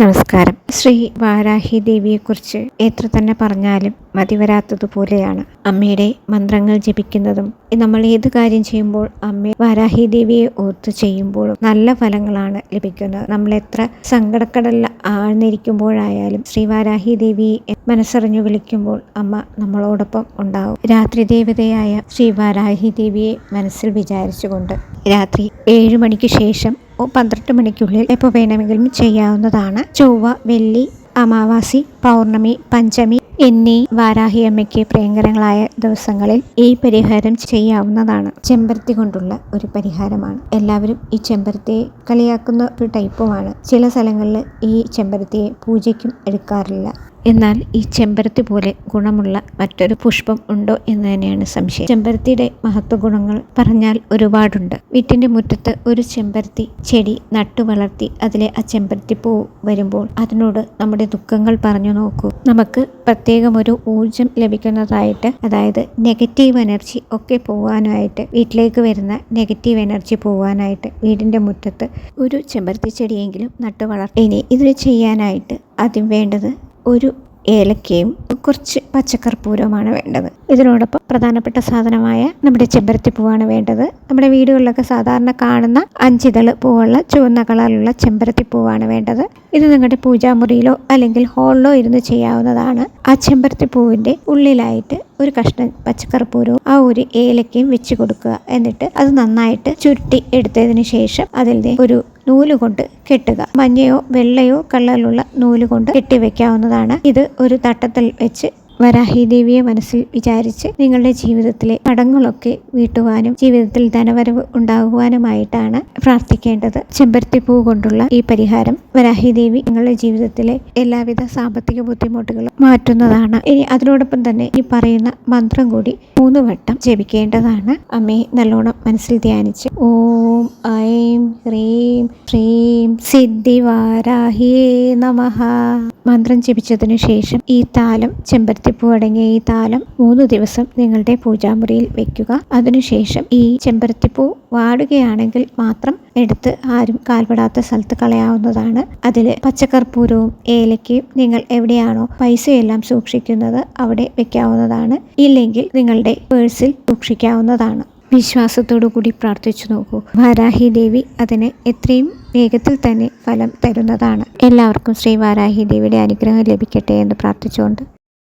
നമസ്കാരം. ശ്രീ വാരാഹി ദേവിയെക്കുറിച്ച് എത്ര തന്നെ പറഞ്ഞാലും മതിവരാത്തതുപോലെയാണ് അമ്മയുടെ മന്ത്രങ്ങൾ ജപിക്കുന്നതും. നമ്മൾ ഏത് കാര്യം ചെയ്യുമ്പോൾ അമ്മ വാരാഹി ദേവിയെ ഓർത്ത് ചെയ്യുമ്പോഴും നല്ല ഫലങ്ങളാണ് ലഭിക്കുന്നത്. നമ്മൾ എത്ര സങ്കടക്കടല ആഴ്ന്നിരിക്കുമ്പോഴായാലും ശ്രീ വാരാഹി ദേവി മനസ്സറിഞ്ഞു വിളിക്കുമ്പോൾ അമ്മ നമ്മളോടൊപ്പം ഉണ്ടാവും. രാത്രി ദേവതയായ ശ്രീ വാരാഹി ദേവിയെ മനസ്സിൽ വിചാരിച്ചുകൊണ്ട് രാത്രി ഏഴു മണിക്ക് ശേഷം പന്ത്രണ്ട് മണിക്കുള്ളിൽ എപ്പോൾ വേണമെങ്കിലും ചെയ്യാവുന്നതാണ്. ചൊവ്വ വെള്ളി അമാവാസി പൗർണമി പഞ്ചമി എന്നീ വാരാഹി അമ്മയ്ക്ക് പ്രിയങ്കരങ്ങളായ ദിവസങ്ങളിൽ ഈ പരിഹാരം ചെയ്യാവുന്നതാണ്. ചെമ്പരത്തി കൊണ്ടുള്ള ഒരു പരിഹാരമാണ്. എല്ലാവരും ഈ ചെമ്പരത്തിയെ കളിയാക്കുന്ന ഒരു ടൈപ്പുമാണ് ചില സ്ഥലങ്ങളിൽ ഈ ചെമ്പരത്തിയെ പൂജയ്ക്കും എടുക്കാറില്ല. എന്നാൽ ഈ ചെമ്പരത്തി പോലെ ഗുണമുള്ള മറ്റൊരു പുഷ്പം ഉണ്ടോ എന്ന് തന്നെയാണ് സംശയം. ചെമ്പരത്തിയുടെ മഹത്വ ഗുണങ്ങൾ പറഞ്ഞാൽ ഒരുപാടുണ്ട്. വീട്ടിന്റെ മുറ്റത്ത് ഒരു ചെമ്പരത്തി ചെടി നട്ടു വളർത്തി അതിലെ ആ ചെമ്പരത്തി പൂ വരുമ്പോൾ അതിനോട് നമ്മുടെ ദുഃഖങ്ങൾ പറഞ്ഞു നോക്കൂ. നമുക്ക് പ്രത്യേകം ഒരു ഊർജം ലഭിക്കുന്നതായിട്ട് അതായത് നെഗറ്റീവ് എനർജി ഒക്കെ പോകാനായിട്ട് വീട്ടിലേക്ക് വരുന്ന നെഗറ്റീവ് എനർജി പോകാനായിട്ട് വീടിന്റെ മുറ്റത്ത് ഒരു ചെമ്പരത്തി ചെടിയെങ്കിലും നട്ടു വളർത്തി. ഇനി ഇത് ചെയ്യാനായിട്ട് ആദ്യം വേണ്ടത് ഒരു ഏലക്കയും കുറച്ച് പച്ചക്കർപ്പൂരവുമാണ് വേണ്ടത്. ഇതിനോടൊപ്പം പ്രധാനപ്പെട്ട സാധനമായ നമ്മുടെ ചെമ്പരത്തിപ്പൂവാണ് വേണ്ടത്. നമ്മുടെ വീടുകളിലൊക്കെ സാധാരണ കാണുന്ന അഞ്ചിതൾ പൂവുള്ള ചുവന്ന കളറിലുള്ള ചെമ്പരത്തിപ്പൂവാണ് വേണ്ടത്. ഇത് നിങ്ങളുടെ പൂജാമുറിയിലോ അല്ലെങ്കിൽ ഹാളിലോ ഇരുന്ന് ചെയ്യാവുന്നതാണ്. ആ ചെമ്പരത്തിപ്പൂവിന്റെ ഉള്ളിലായിട്ട് ഒരു കഷ്ണം പച്ചക്കർപ്പൂരവും ആ ഒരു ഏലക്കയും വെച്ച് കൊടുക്കുക. എന്നിട്ട് അത് നന്നായിട്ട് ചുരുട്ടി എടുത്തതിന് ശേഷം അതിൽ ഒരു നൂൽ കൊണ്ട് കെട്ടുക. മഞ്ഞയോ വെള്ളയോ കളറിലുള്ള നൂലുകൊണ്ട് കെട്ടി വെക്കാവുന്നതാണ് ഇത് ഒരു തട്ടത്തിൽ വെച്ച് വരാഹി ദേവിയെ മനസ്സിൽ വിചാരിച്ച് നിങ്ങളുടെ ജീവിതത്തിലെ കടങ്ങളൊക്കെ വീട്ടുവാനും ജീവിതത്തിൽ ധനവരവ് ഉണ്ടാകുവാനുമായിട്ടാണ് പ്രാർത്ഥിക്കേണ്ടത്. ചെമ്പരത്തിപ്പൂ കൊണ്ടുള്ള ഈ പരിഹാരം വരാഹി ദേവി നിങ്ങളുടെ ജീവിതത്തിലെ എല്ലാവിധ സാമ്പത്തിക ബുദ്ധിമുട്ടുകളും മാറ്റുന്നതാണ്. ഇനി അതിനോടൊപ്പം തന്നെ ഈ പറയുന്ന മന്ത്രം കൂടി മൂന്ന് വട്ടം ജപിക്കേണ്ടതാണ്. അമ്മയെ നല്ലോണം മനസ്സിൽ ധ്യാനിച്ച്. ഓം ഐം ഹ്രീം ശ്രീം സിദ്ധിവാരാഹിയേ നമ. മന്ത്രം ജപിച്ചതിനു ശേഷം ഈ താലം ചെമ്പരത്തിപ്പൂ അടങ്ങിയ ഈ താലം മൂന്ന് ദിവസം നിങ്ങളുടെ പൂജാമുറിയിൽ വെക്കുക. അതിനുശേഷം ഈ ചെമ്പരത്തിപ്പൂ വാടുകയാണെങ്കിൽ മാത്രം എടുത്ത് ആരും കാൽപ്പെടാത്ത സ്ഥലത്ത് കളയാവുന്നതാണ്. അതിൽ പച്ചക്കർപ്പൂരവും ഏലക്കയും നിങ്ങൾ എവിടെയാണോ പൈസയെല്ലാം സൂക്ഷിക്കുന്നത് അവിടെ വെക്കാവുന്നതാണ്. ഇല്ലെങ്കിൽ നിങ്ങളുടെ പേഴ്സിൽ സൂക്ഷിക്കാവുന്നതാണ്. വിശ്വാസത്തോടു കൂടി പ്രാർത്ഥിച്ചു നോക്കൂ. വാരാഹി ദേവി അതിന് എത്രയും വേഗത്തിൽ തന്നെ ഫലം തരുന്നതാണ്. എല്ലാവർക്കും ശ്രീ വാരാഹി ദേവിയുടെ അനുഗ്രഹം ലഭിക്കട്ടെ എന്ന് പ്രാർത്ഥിച്ചുകൊണ്ട്